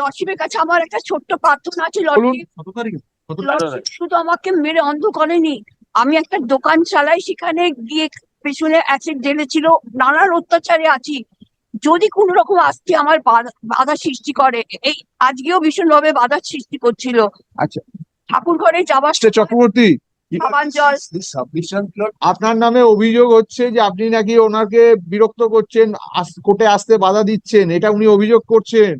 লর্ডশিপের কাছে আমার একটা ছোট্ট প্রার্থনা আছে লর্ডশিপ শুধু আমাকে মেরে অন্ধ করেনি। আমি একটা দোকান চালাই সেখানে গিয়ে পেছনে অ্যাসিড ঢেলেছিল নানান অত্যাচারে আছি। যদি কোনো রকম আজকে আমার বাধা সৃষ্টি করে এই আজকেও ভীষণভাবে বাধা সৃষ্টি করছিল। আচ্ছা। ঠাকুর ঘরে যাবার চক্রবর্তী আপনার নামে অভিযোগ হচ্ছে যে আপনি নাকি ওনাকে বিরক্ত করছেন কোর্টে আসতে বাধা দিচ্ছেন এটা উনি অভিযোগ করছেন।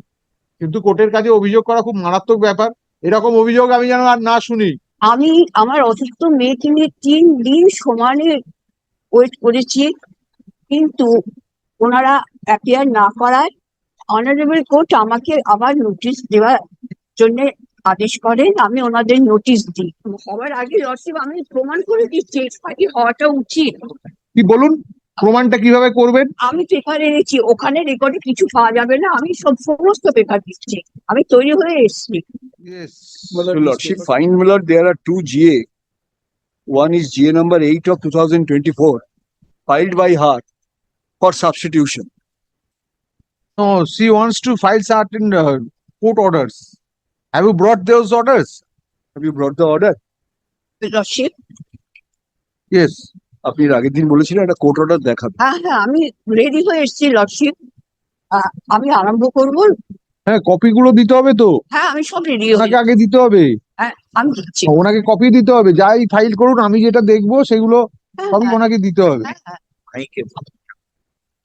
কিন্তু কোর্টের কাছে অভিযোগ করা খুব মারাত্মক ব্যাপার। এরকম অভিযোগ আমি যেন আর না শুনি। আমি আমার অসুস্থ মেয়েকে নিয়ে তিন দিন সমানে ওয়েট করেছি কিন্তু ওনারা অ্যাপিয়ার না করায় অনারেবল কোর্ট আমাকে আবার নোটিশ দেওয়ার জন্য আদেশ করেন আমি ওনাদের নোটিশ দিই। হওয়ার আগে লর্ডশিপ আমি প্রমাণ করে দিচ্ছি এক্সপার্টি হওয়াটা উচিত। কি বলুন? প্রমাণটা কীভাবে করবেন? আমি পেপার এনেছি ওখানে রেকর্ডে কিছু পাওয়া যাবে না আমি সব সমস্ত পেপার দিচ্ছি আমি তৈরি হয়ে এসেছি। She fine there are two GA one is GA number eight of two thousand twenty four filed by heart for substitution O see once to file shirt in court orders have you brought দেওয়ার্স orders have you brought the আপনি আগের দিন বলেছিলেন একটা court order দেখাবে। হ্যাঁ হ্যাঁ আমি ready হয়ে এসেছি লর্ডশিপ আমি আরম্ভ করব। হ্যাঁ কপিগুলো দিতে হবে তো। হ্যাঁ আমি সব রেডি ওনাকে আগে দিতে হবে। হ্যাঁ আমি দিচ্ছি। ওনাকে কপি দিতে হবে। যাই ফাইল করুন আমি যেটা দেখব সেগুলো হ্যাঁ, সবই হ্যাঁ, ওনাকে দিতে হবে। হ্যাঁ,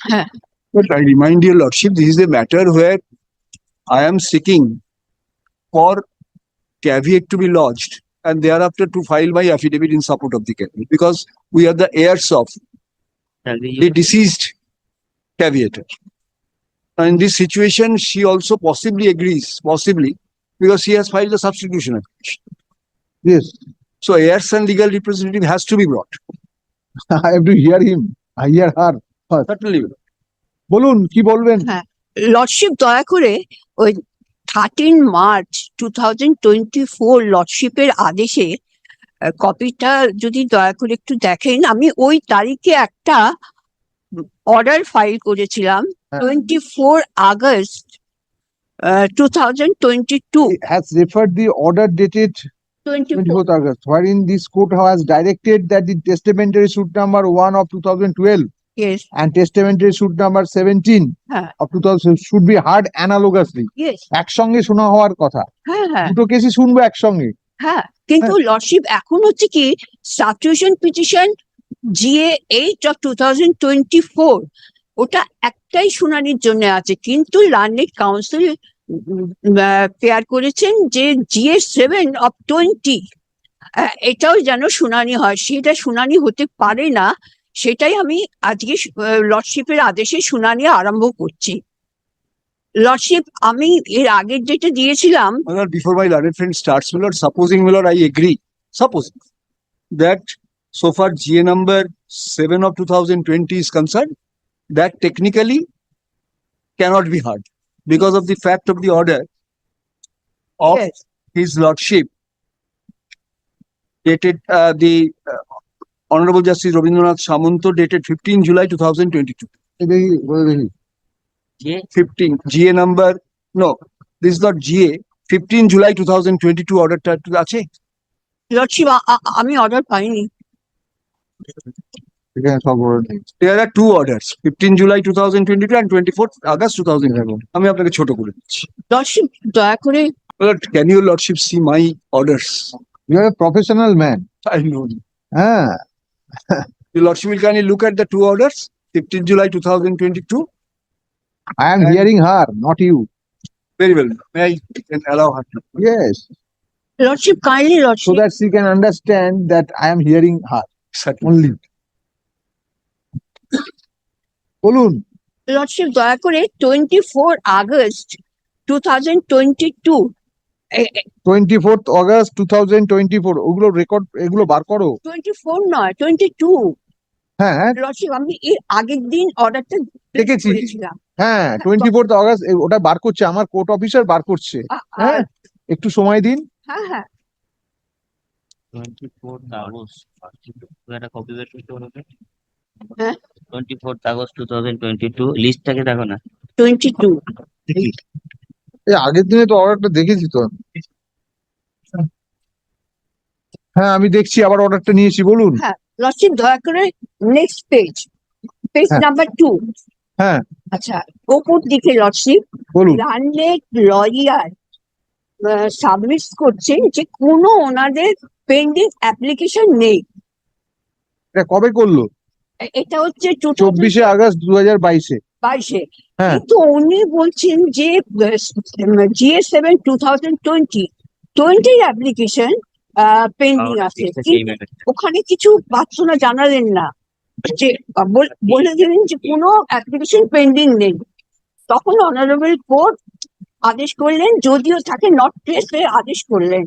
হ্যাঁ। But I remind your lordship, this is a matter where I am seeking for caveat to be lodged and thereafter to file my affidavit in support of the caveat because we are the heirs of the deceased caveator. And in this situation, she also possibly agrees, possibly, because she has filed a substitution application. Yes, So heirs and legal representative has to be brought. I have to hear him. I hear her. Certainly. বলুন কি বলবেন lordship দয়া করে ওই thirteen March two thousand twenty four লর্ডশিপের আদেশে কপিটা যদি দয়া করে একটু দেখেন আমি ওই তারিখে একটা অর্ডার ফাইল করেছিলাম হ্যাঁ। Twenty four August two thousand twenty two has referred the order dated 24th August, wherein this court has directed that the testamentary suit number one of 2012 yes and testamentary suit number 17 হ্যাঁ। of 2000 should be heard analogously. Yes একসঙ্গে শোনা হওয়ার কথা। হ্যাঁ হ্যাঁ। দুটো কেসই শুনব একসঙ্গে। হ্যাঁ কিন্তু লর্ডশিপ এখন হচ্ছে কি substitution petition GA eight of two thousand twenty four ওটা একটাই শুনানির জন্য আছে। কিন্তু লার্নেড কাউন্সিল পেয়ার করেছেন যে জিএ সেভেন অফ টোয়েন্টি এটাও যেন শুনানি হয়। সেটা শুনানি হতে পারে না। সেটাই আমি আজকে লর্ডশিপের আদেশে শুনানি আরম্ভ করছি। লর্ডশিপ আমি এর আগের যেটা দিয়েছিলাম before my learned friend starts miller supposing miller I agree suppose that so far GA number seven of two thousand twenty is that technically cannot be heard because of the fact of the order of his lordship dated the honourable justice Rabindranath Samanta dated fifteen July two thousand twenty fifteen GA number no this not GA fifteen July two thousand twenty two অর্ডারটা একটু আছে? আমি order পাইনি। আমি আপনাকে ছোট করে দিচ্ছি। Your lordship will kindly look at the two orders, fifteen July two thousand twenty-two. I am And- hearing her, not you. Very well. May I can allow her to? Yes, lordship kindly so lordship that she can understand that I am hearing her Certainly. only. বলুন lordship দয়া করে twenty four August two thousand twenty two twenty fourth August two thousand twenty four ওগুলো record এগুলো বার করো। Twenty four নয় twenty two হ্যাঁ আমি এর আগের দিন অর্ডারটা দেখেছি। হ্যাঁ টোয়েন্টি ফোর্থ অগস্ট ওটা বার করছে আমার কোর্ট অফিসার বার করছে। হ্যাঁ একটু সময় দিন। হ্যাঁ হ্যাঁ। টোয়েন্টি ফোর্থ আগস্ট একটা কপি বের করতে বলবে হ্যাঁ? Twenty fourth August two thousand twenty two লিস্টটাকে দেখো না। টোয়েন্টি টু এই আগের দিনে তো অর্ডারটা দেখেছি তো। হ্যাঁ আমি দেখছি আবার অর্ডারটা নিয়েছি বলুন। হ্যাঁ লর্ডশিপ দয়া করে next page page. Number two হ্যাঁ। আচ্ছা ওপর দিকে লর্ডশিপ বলুন। লার্নেড লয়ার সাবমিট করছেন যে কোনো ওনাদের পেন্ডিং অ্যাপ্লিকেশন নেই। এটা কবে করল? এটা হচ্ছে চব্বিশে আগস্ট দু হাজার বাইশে। বাইশে। কিন্তু উনি বলছেন যে GS seven two thousand twenty টোয়েন্টির অ্যাপ্লিকেশন পেন্ডিং আছে। ওখানে কিছু প্রার্থনা জানালেন না। যে বলে দিলেন যে কোনো অ্যাপ্লিকেশন পেন্ডিং নেই। তখন অনারেবল কোর্ট আদেশ করলেন যদিও তাকে নট প্লেসে আদেশ করলেন।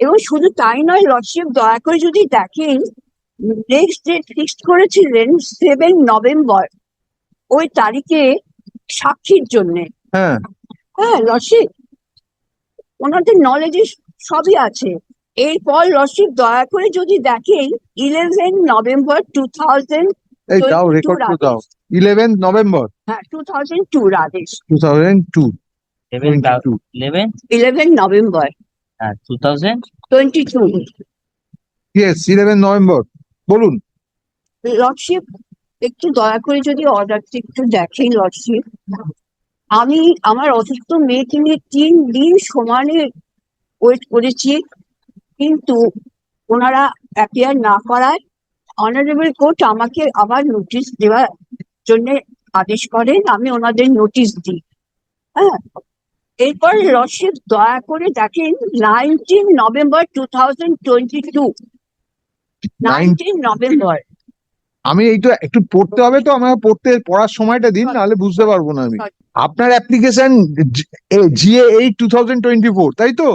এবং শুধু তাই নয় লর্ডশিপ দয়া করে যদি দেখেন নেক্সট ডেট ফিক্সড করেছিলেন সেভেন নভেম্বর ওই তারিখে সাক্ষীর জন্য। হ্যাঁ। হ্যাঁ লর্ডশিপ ওনাদের নলেজে সবই আছে। এরপর লর্ডশিপ দয়া করে যদি দেখেন ইলেভেন নভেম্বর টু থাউজেন্ড এই দাও রেকর্ড করে দাও। ইলেভেন নভেম্বর হ্যাঁ টু থাউজেন্ড টুর আদেশ two thousand two eleven eleven eleven November হ্যাঁ two thousand twenty two yes eleven November বলুন। লর্ডশিপ একটু দয়া করে যদি অর্ডারটা একটু দেখেন লর্ডশিপ আমি আমার অসুস্থ মেয়েকে নিয়ে তিন দিন সমানে ওয়েট করেছি কিন্তু ওনারা অ্যাপিয়ার না করায় অনারেবল কোর্ট আমাকে আবার নোটিশ দেওয়ার জন্য আদেশ করেন আমি ওনাদের নোটিশ দিই। হ্যাঁ এরপর লর্ডশিপ দয়া করে দেখেন nineteen November two thousand twenty two nineteen November আমি এইটা একটু পড়তে হবে তো আমাকে পড়তে পড়ার সময়টা দিন নাহলে বুঝতে পারব না আমি। আপনার application GA eight two thousand twenty four তাই তো?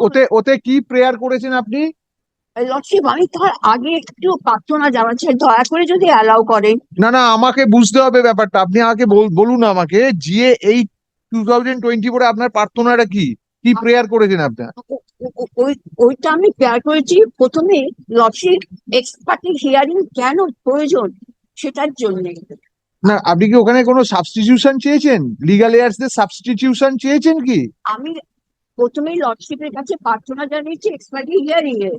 ওতে ওতে কি প্রেয়ার করেছেন আপনি? লর্ডশিপ আমি তার আগে একটু প্রার্থনা জানাচ্ছি দয়া করে যদি অ্যালাউ করেন। না না আমাকে বুঝতে হবে ব্যাপারটা। আপনি আমাকে বল- বলুন আমাকে GA eight two thousand twenty ফোরে আপনার প্রার্থনাটা কি? কি প্রেয়ার করেছেন আপনার? ও- ওই ওইটা আমি প্রেয়ার করেছি। প্রথমে লসির এক্সপার্টি হিয়ারিং কেন প্রয়োজন সেটার জন্য। না আপনি কি ওখানে কোনো সাবস্টিটিউশন চেয়েছেন? লিগাল এয়ার্সদের সাবস্টিটিউশন চেয়েছেন কি? আমি প্রথমেই লর্ডশিপের কাছে প্রার্থনা জানিয়েছি এক্সপার্টি হিয়ারিং এর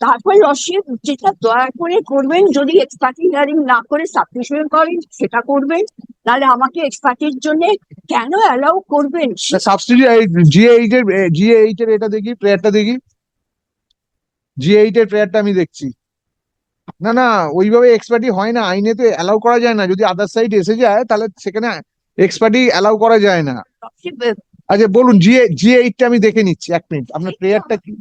তারপর লর্ডশিপ যেটা দয়া করে করবেন যদি এক্সপার্টি হিয়ারিং না করে সাবমিশন করেন সেটা করবেন। তাহলে আমাকে এক্সপার্টির জন্য কেন অ্যালাউ করবেন? সে- সাবস্টিটিউট জিএ এইট এর জিএ এইট এর এটা দেখি প্রেয়ারটা দেখি। জিএ এইট এর প্রেয়ারটা আমি দেখছি। না না ওইভাবে এক্সপার্টি হয় না। আইনে তো অ্যালাউ করা যায় না। যদি আদার সাইড এসে যায় তাহলে সেখানে এক্সপার্টি অ্যালাউ করা যায় না। আচ্ছা বলুন জিএ জিএ এইটটা আমি দেখে নিচ্ছি এক মিনিট আপনার প্রেয়ারটা কি?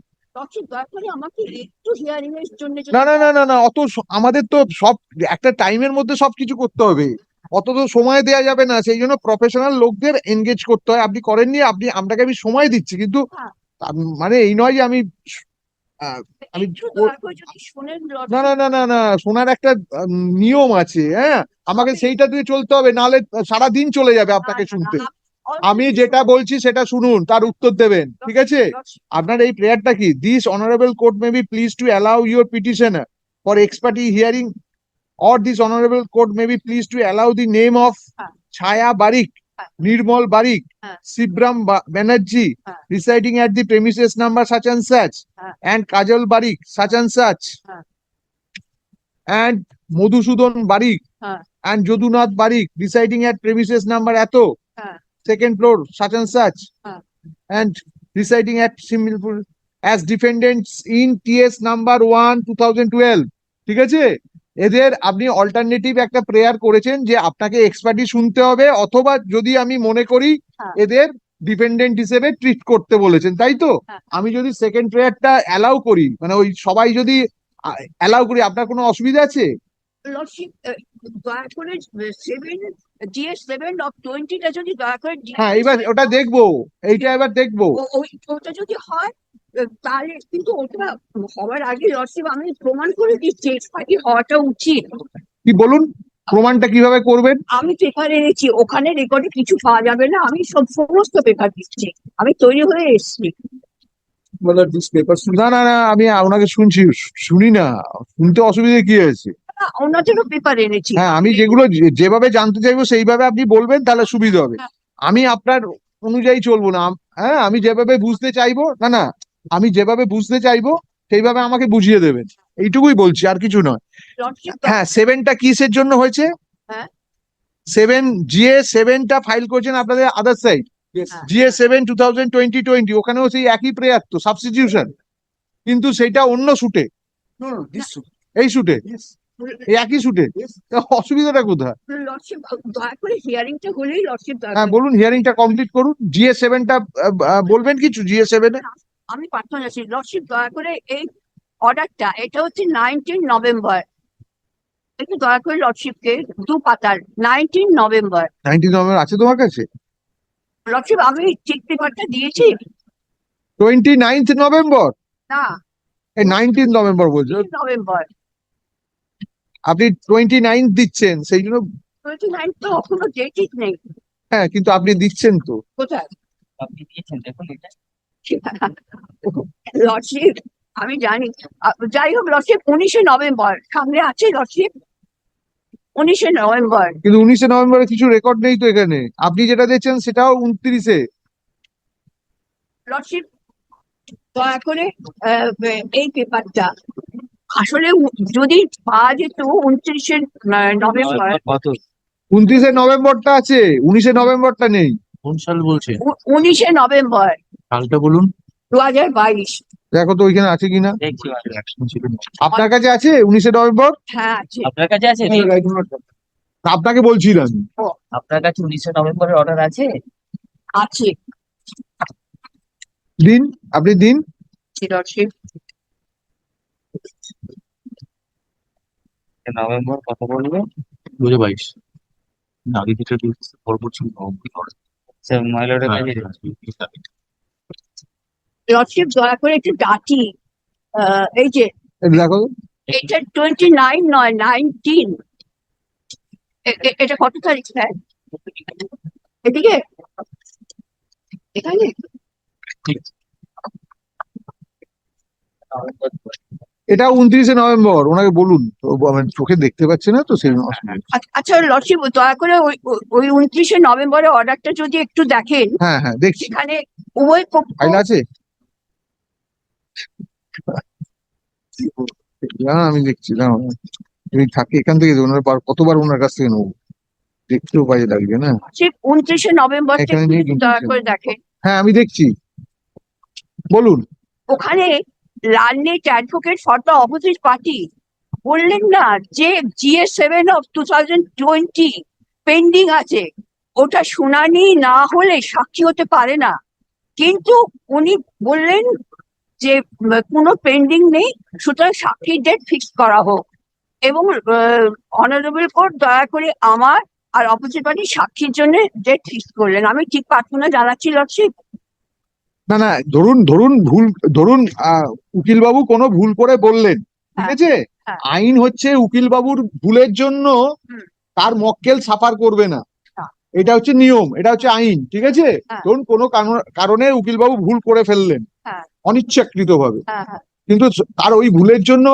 না না না না না অত আমাদের তো সব একটা টাইমের মধ্যে সবকিছু করতে হবে অত তো সময় দেওয়া যাবে না সেই জন্য প্রফেশনাল লোকদের এনগেজ করতে হয় আপনি করেননি আপনি আপনাকে আমি সময় দিচ্ছি কিন্তু হ্যাঁ। মানে এই নয় যে আমি আমি না না না না না শোনার একটা নিয়ম আছে হ্যাঁ আমাকে সেইটা দিয়ে চলতে হবে নাহলে সারা দিন চলে যাবে আপনাকে শুনতে আমি যেটা বলছি সেটা শুনুন তার উত্তর দেবেন ঠিক আছে? আপনার এই প্রেয়ারটা কি? This honourable court may be please to allow your petitioner for ex parte hearing or this honourable court may be please to allow the name of Chhaya Barik Nirmal Barik Shibram Banerjee residing at the premises number such and such and Kajal Barik such and such and Madhusudan Barik and Jadunath Barik residing at premises number এত second floor, such and such, হ্যাঁ। and residing at Similpur as defendants in TS number one, two thousand twelve. ঠিক আছে এদের আপনি alternative একটা prayer করেছেন যে আপনাকে এক্সপার্টি শুনতে হবে অথবা যদি আমি মনে করি হ্যাঁ। এদের ডিপেন্ডেন্ট হিসেবে ট্রিট করতে বলেছেন তাই তো হ্যাঁ। আমি যদি সেকেন্ড প্রেয়ারটা অ্যালাউ করি মানে ওই সবাই যদি অ্যালাউ করি আপনার কোনো অসুবিধা আছে লর্ডশিপ দয়া করে সেভেন জিএস সেভেন অফ টোয়েন্টিটা যদি দয়া করে হ্যাঁ এবার ওটা দেখব এইটা এবার দেখব। ওই- ওটা যদি হয় তাহলে কিন্তু ওটা হওয়ার আগে লর্ডশিপ আমি প্রমাণ করে দিচ্ছি এক্সপার্টি হওয়াটা উচিত। কি বলুন প্রমাণটা কীভাবে করবেন? আমি পেপার এনেছি ওখানে রেকর্ডে কিছু পাওয়া যাবে না আমি সব সমস্ত পেপার দিচ্ছি আমি তৈরি হয়ে এসেছি। না না না আমি ওনাকে শুনছি শুনি না শুনতে অসুবিধা কি আছে পেপার এনেছি হ্যাঁ আমি যেগুলো যেভাবে জানতে চাইব সেইভাবে আপনি বলবেন তাহলে সুবিধা হবে। আমি আপনার অনুযায়ী চলবো না। হ্যাঁ আমি যেভাবে বুঝতে চাইব না না আমি যেভাবে বুঝতে চাইব সেইভাবে আমাকে বুঝিয়ে দেবেন। এইটুকুই বলছি আর কিছু নয়। হ্যাঁ সেভেনটা কিসের জন্য হয়েছে? হ্যাঁ। সেভেন জিএ সেভেনটা ফাইল করেছেন আপনাদের আদার সাইড. হ্যাঁ। GA seven two thousand twenty twenty ওখানেও সেই একই প্রেয়ার তো সাবস্টিটিউশন কিন্তু সেটা অন্য শুটে. এই শুটে একই শুটে অসুবিধাটা কোথায়? লর্ডশিপ দয়া করে হিয়ারিংটা হলেই লর্ডশিপ হ্যাঁ বলুন হিয়ারিংটা কমপ্লিট করুন। জিএ সেভেনটা বলবেন কিছু জিএ সেভেনে আমি প্রার্থনা যাচ্ছি লর্ডশিপ দয়া করে এই অর্ডারটা এটা হচ্ছে নাইনটিন নভেম্বর একটু দয়া করে লর্ডশিপকে দু পাতার নাইনটিন নভেম্বর নাইনটিন নভেম্বর আছে তোমার কাছে? লর্ডশিপ আমি চেক পেপারটা দিয়েছি। টোয়েন্টি নাইন্থ নভেম্বর না। এই নাইনটিন নভেম্বর বলছো? নভেম্বর আপনি টোয়েন্টি নাইন দিচ্ছেন সেই জন্য টোয়েন্টি নাইন তো কোনো ডেটই নেই। হ্যাঁ কিন্তু আপনি দিচ্ছেন তো। কোথায়? আপনি দিয়েছেন দেখুন এটা। লর্ডশিপ আমি জানি। যাই হোক লর্ডশিপ উনিশে নভেম্বর। সামনে আছে লর্ডশিপ উনিশে নভেম্বর। কিন্তু উনিশে নভেম্বরে কিছু রেকর্ড নেই তো এখানে। আপনি যেটা দিচ্ছেন সেটাও উনত্রিশে। লর্ডশিপ দয়া করে আহ, এই পেপারটা আসলে যদি পাওয়া যেত উনত্রিশে নভেম্বর। উনত্রিশে নভেম্বরটা আছে উনিশে নভেম্বরটা নেই। কোন সাল বলছে উনিশে নভেম্বর। সালটা বলুন। দু হাজার বাইশ। দেখো তো ওইখানে আছে কিনা। আপনার কাছে আছে উনিশে নভেম্বর? হ্যাঁ আছে। আপনার কাছে আছে? আপনাকে বলছি না আমি। আপনার কাছে উনিশে নভেম্বরের অর্ডার আছে? আছে। দিন আপনি দিন। লর্ডশিপ নভেম্বর কত বলবে দু হাজার বাইশ। না আগে যেটা দিয়েছে পরবর্তী নভেম্বর লর্ডশিপ দয়া করে একটু ডাটি এই যে দেখো। এটা টোয়েন্টি নাইন নয় নাইনটিন এটা কত তারিখ স্যার? এদিকে? এখানে? এটা উনত্রিশে নভেম্বর ওনাকে বলুন। তো আমার চোখে দেখতে পাচ্ছে না তো সেই আচ্ছা- আচ্ছা লর্ডশিপ দয়া করে ওই উনত্রিশে নভেম্বরের অর্ডারটা যদি একটু দেখেন। হ্যাঁ হ্যাঁ দেখছি। সেখানে উভয় পক্ষ ফাইল আছে? না আমি দেখছি না তুমি থাকে এখান থেকে ওনার বার- কতবার ওনার কাছ থেকে নেব? দেখতেও বাজে লাগবে না? ঠিক উনত্রিশে নভেম্বর এখানে দয়া করে দেখেন। হ্যাঁ আমি দেখছি। বলুন। ওখানে learned advocate for the opposite party বললেন না যে GS seven of two thousand twenty pending আছে। ওটা শুনানি না হলে সাক্ষী হতে পারে না। কিন্তু উনি বললেন যে, কোনো পেন্ডিং নেই, সুতরাং সাক্ষীর ডেট ফিক্স করা হোক। এবং অনারেবল কোর্ট দয়া করে আমার আর অপোজিট পার্টি সাক্ষীর জন্য ডেট ফিক্স করলেন। আমি ঠিক প্রার্থনা জানাচ্ছি লক্ষ্মী না না ধরুন ধরুন ভুল ধরুন আহ, উকিলবাবু কোনো ভুল করে বললেন ঠিক হ্যাঁ, আছে হ্যাঁ। আইন হচ্ছে উকিলবাবুর ভুলের জন্য তার মক্কেল সাফার করবে না হ্যাঁ। এটা হচ্ছে নিয়ম এটা হচ্ছে আইন ঠিক আছে হ্যাঁ। ধরুন কোনো কারণ- কারণে উকিলবাবু ভুল করে ফেললেন হ্যাঁ। অনিচ্ছাকৃত ভাবে হ্যাঁ হ্যাঁ কিন্তু তার ওই ভুলের জন্য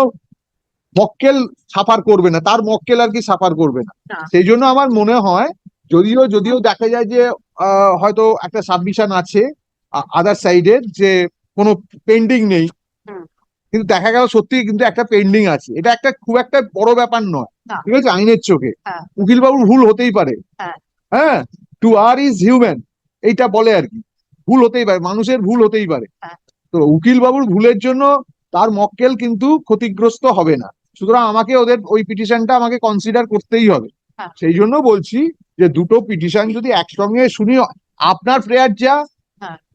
মক্কেল সাফার করবে না তার মক্কেল আর কি সাফার করবে না না। সেই জন্য আমার মনে হয় যদিও যদিও দেখা যায় যে আহ, হয়তো একটা সাবমিশন আছে আদার সাইডের যে কোনো পেন্ডিং নেই। কিন্তু দেখা গেল সত্যি কিন্তু একটা পেন্ডিং আছে। এটা একটা খুব একটা বড় ব্যাপার নয়। ঠিক আছে? আইনের চোখে। উকিল বাবুর ভুল হতেই পারে। হ্যাঁ। হ্যাঁ? টু আর ইজ হিউম্যান এইটা বলে আর কি। ভুল হতেই পারে। মানুষের ভুল হতেই পারে। তো উকিল বাবুর ভুলের জন্য তার মক্কেল কিন্তু ক্ষতিগ্রস্ত হবে না। সুতরাং আমাকে ওদের ওই পিটিশনটা আমাকে কনসিডার করতেই হবে। হ্যাঁ। সেই জন্য বলছি যে দুটো পিটিশন যদি একসঙ্গে শুনি আপনার প্রেয়ার যা হ্যাঁ।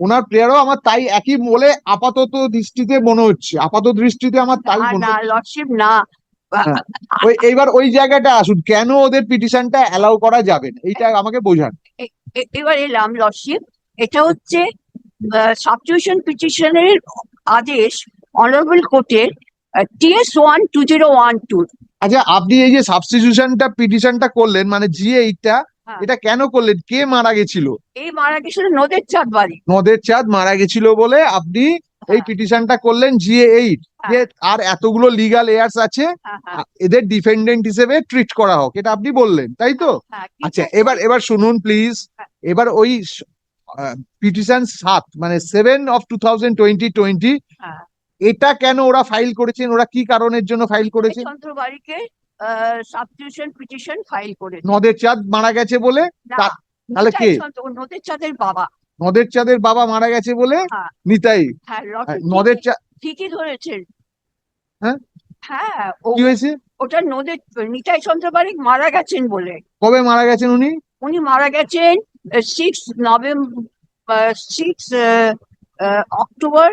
ওনার প্রেয়ারও আমার তাই একই বলে আপাতত দৃষ্টিতে মনে হচ্ছে। আপাত দৃষ্টিতে আমার তাই না মনে হচ্ছে। লর্ডশিপ না। হ্যাঁ। ওই এইবার ওই জায়গাটা আসুন। কেন ওদের পিটিশনটা অ্যালাউ করা যাবে না? এইটা আমাকে বোঝান। এবার এলাম লর্ডশিপ। এটা হচ্ছে সাবস্টিটিউশন পিটিশনের আদেশ অনারেবল কোর্টের TS one two zero one two. আচ্ছা আপনি এই যে সাবস্টিটিউশনটা পিটিশনটা করলেন মানে জি এইটা হ্যাঁ। এটা কেন করলেন? কে মারা গেছিল? এই মারা গেছিল নদের চাঁদ বাড়ি। নদের চাঁদ মারা গেছিল বলে আপনি এই হ্যাঁ, পিটিশনটা করলেন জিএ এইট যে আর এতগুলো লিগাল এয়ার্স আছে হ্যাঁ, হ্যাঁ, এদের ডিফেন্ডেন্ট হিসেবে ট্রিট করা হোক এটা আপনি বললেন তাই তো? হ্যাঁ, আচ্ছা এবার এবার শুনুন প্লিজ হ্যাঁ। এবার ওই পিটিশন সাত মানে seven of two thousand twenty twenty হ্যাঁ। এটা কেন ওরা ফাইল করেছেন? ওরা কি কারণের জন্য ফাইল করেছে সাবস্টিটিউশন পিটিশন ফাইল করে নদের চাঁদ মারা গেছে বলে? তাহলে কে? নদের চাঁদের বাবা। নদের চাঁদের বাবা মারা গেছে বলে? হ্যাঁ। নিতাই। হ্যাঁ হ্যাঁ, নদের চাঁদ ঠিকই ধরেছেন। হ্যাঁ? হ্যাঁ কি হয়েছে? ওটা নদের নিতাই চন্দ্রবাড়ি মারা গেছেন বলে। কবে মারা গেছেন উনি? উনি মারা গেছেন six November six October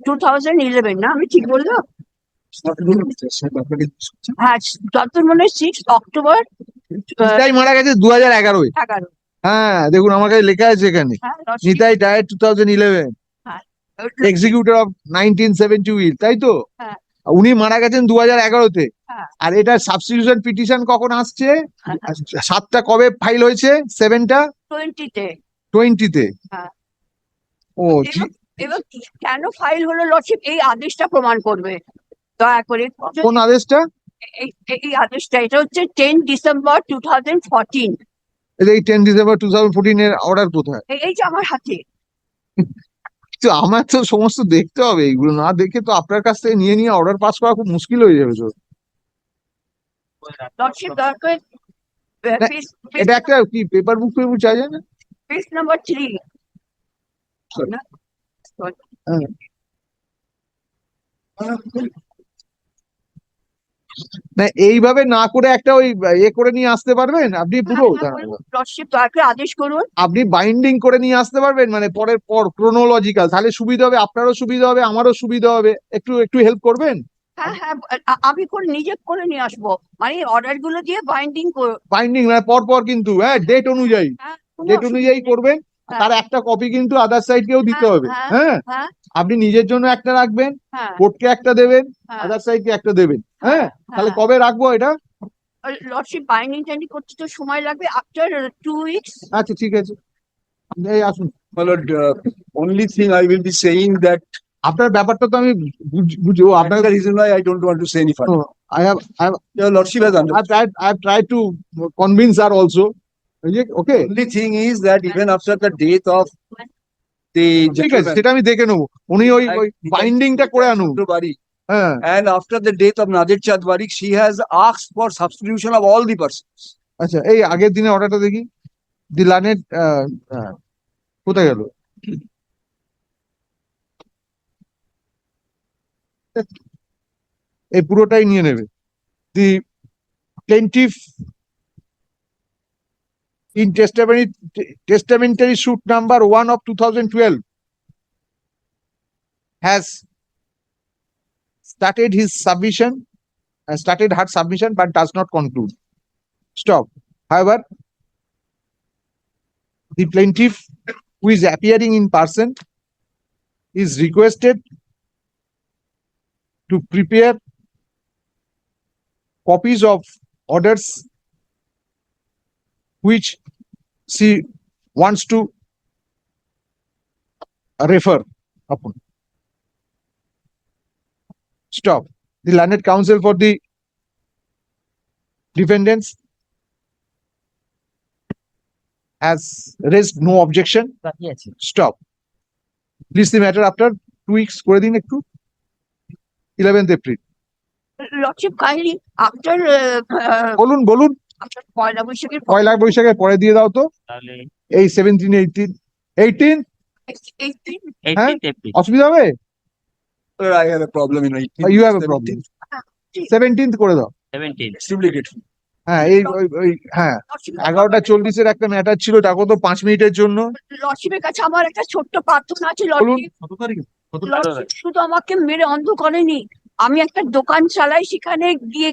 two thousand eleven না আমি ঠিক বললাম? হ্যাঁ মনে হয় সিক্স অক্টোবর নিতাই মারা গেছে দু হাজার এগারোয়। এগারো। হ্যাঁ দেখুন আমার কাছে লেখা আছে এখানে। হ্যাঁ lord Nitai died two thousand eleven. Executive of nineteen seventy will তাই তো? হ্যাঁ। উনি মারা গেছেন দু হাজার এগারোতে। হ্যাঁ। আর এটা সাবস্টিটিউশন পিটিশন কখন আসছে। সাতটা কবে ফাইল হয়েছে? সেভেনটা টোয়েন্টিতে টোয়েন্টিতে হ্যাঁ। ও এবার কেন ফাইল হলো লর্ডশিপ এই আদেশটা প্রমাণ করবে। দয়া করে কোন আদেশটা? এই আদেশটা এটা হচ্ছে ten December two thousand fourteen. এই ten December two thousand fourteen এর অর্ডার কোথায়? এই যে আমার হাতে। তো আমার তো সমস্ত দেখতে হবে এইগুলো না দেখে তো আপনার কাছ থেকে নিয়ে নিয়ে অর্ডার পাস করা খুব মুশকিল হয়ে যাবে তো। লর্ডশিপ এটা একটা কি পেপার বুক পেপার চাই না পেজ নাম্বার থ্রি না এইভাবে না করে একটা ওই এ করে নিয়ে আসতে পারবেন? আপনি পুরো আদেশ করুন। আপনি বাইন্ডিং করে নিয়ে আসতে পারবেন? মানে পরের পর ক্রোনোলজিক্যাল তাহলে সুবিধা হবে আপনারও সুবিধা হবে আমারও সুবিধা হবে। একটু একটু হেল্প করবেন? হ্যাঁ হ্যাঁ আমি করে নিজে করে নিয়ে আসব? মানে অর্ডারগুলো দিয়ে বাইন্ডিং বাইন্ডিং মানে পর পর কিন্তু হ্যাঁ ডেট অনুযায়ী। ডেট অনুযায়ী করবেন। হ্যাঁ। তার একটা কপি কিন্তু আদার সাইড কেও দিতে হ্যাঁ, হবে হ্যাঁ, হ্যাঁ? হ্যাঁ। আপনি নিজের জন্য একটা রাখবেন হ্যাঁ। কোর্টকে একটা দেবেন হ্যাঁ, আদার সাইডকে একটা দেবেন হ্যাঁ তাহলে হ্যাঁ। কবে রাখব এটা? লর্ডশিপ বাইন্ডিং টাইন্ডিং করতে তো সময় লাগবে আফটার টু উইকস আচ্ছা ঠিক আছে। এই আসুন। Uh, only thing I will be saying that আপনার ব্যাপারটা তো আমি বুঝ- বুঝব আপনার reason why I don't want to say any further. I have I Your lordship has understood. I've tried, I've tried to convince her Okay, Only thing is that even after the death of the ঠিক আছে সেটা আমি দেখে নেব উনি ওই ওই বাইন্ডিংটা করে আনুন Bari, হ্যাঁ and after the death of Nadir Chand Warik, she has asked for substitution of all the persons. আচ্ছা এই আগের দিনে অর্ডারটা দেখি দি লানেট কোথায় গেল এই পুরোটাই নিয়ে নেবে দি প্লেন্টিফ in testamentary, testamentary suit number 1 of 2012 has started his submission and started her submission but does not conclude. Stop. However the plaintiff who is appearing in person is requested to prepare copies of orders which she wants to refer upon. Stop. The learned counsel for the defendants has raised no objection. Stop. Please the matter after two weeks করে দিন একটু eleventh April lordship kindly after বলুন বলুন after পয়লা বৈশাখের পয়লা বৈশাখের পরে দিয়ে দাও তো। এই সেভেন্টিন এইটিন এইটিন এপ্রিল অসুবিধা হবে? সেভেন্টিন্থ করে দাও. হ্যাঁ এই ওই- হ্যাঁ। এগারোটা চল্লিশের একটা ম্যাটার ছিল তো পাঁচ মিনিটের জন্য। কাছে আমার একটা ছোট্ট প্রার্থনা আছে শুধু আমাকে মেরে অন্ধ করেনি। আমি একটা দোকান চালাই সেখানে গিয়ে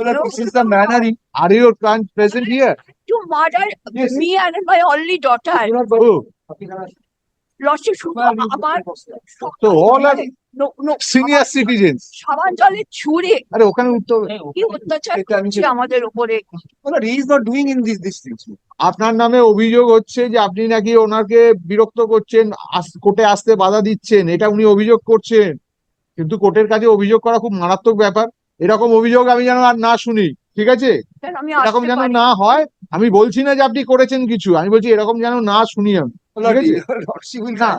No. this is the manner in. are your client present here? To murder Yes. me and my only daughter. Oh lordship আমার তো all are no- no- senior citizen সাবান জলে ছুঁড়ে। আরে ওখানে উঠতে হবে কি অত্যাচার করছে আমাদের উপরে? Well, he is not doing in these these আপনার নামে অভিযোগ হচ্ছে যে আপনি নাকি ওনাকে বিরক্ত করছেন কোর্টে আসতে বাধা দিচ্ছেন এটা উনি অভিযোগ করছেন। কিন্তু কোর্টের কাছে অভিযোগ করা খুব মারাত্মক ব্যাপার। এরকম অভিযোগ আমি যেন আর না শুনি ঠিক আছে? এরকম যেন না হয় আমি বলছি না যে আপনি করেছেন কিছু আমি বলছি এরকম যেন না শুনি আমি Well, ঠিক আছে? Lordship will না।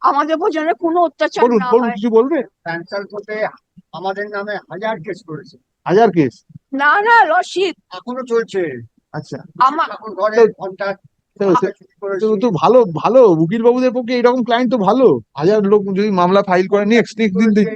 আমাদের যেন কোনো অত্যাচার বলুন বলুন কিছু বলবে? আমাদের নামে হাজার কেস করেছে। হাজার কেস? না না লর্ডশিপ এখনও চলছে। আচ্ছা। আমার এখন ঘরে তো ভালো ভালো। উকিল বাবুদের পক্ষে এরকম ক্লায়েন্ট তো ভালো। হাজার লোক যদি মামলা ফাইল করে নেক্সট নেক্সট দিন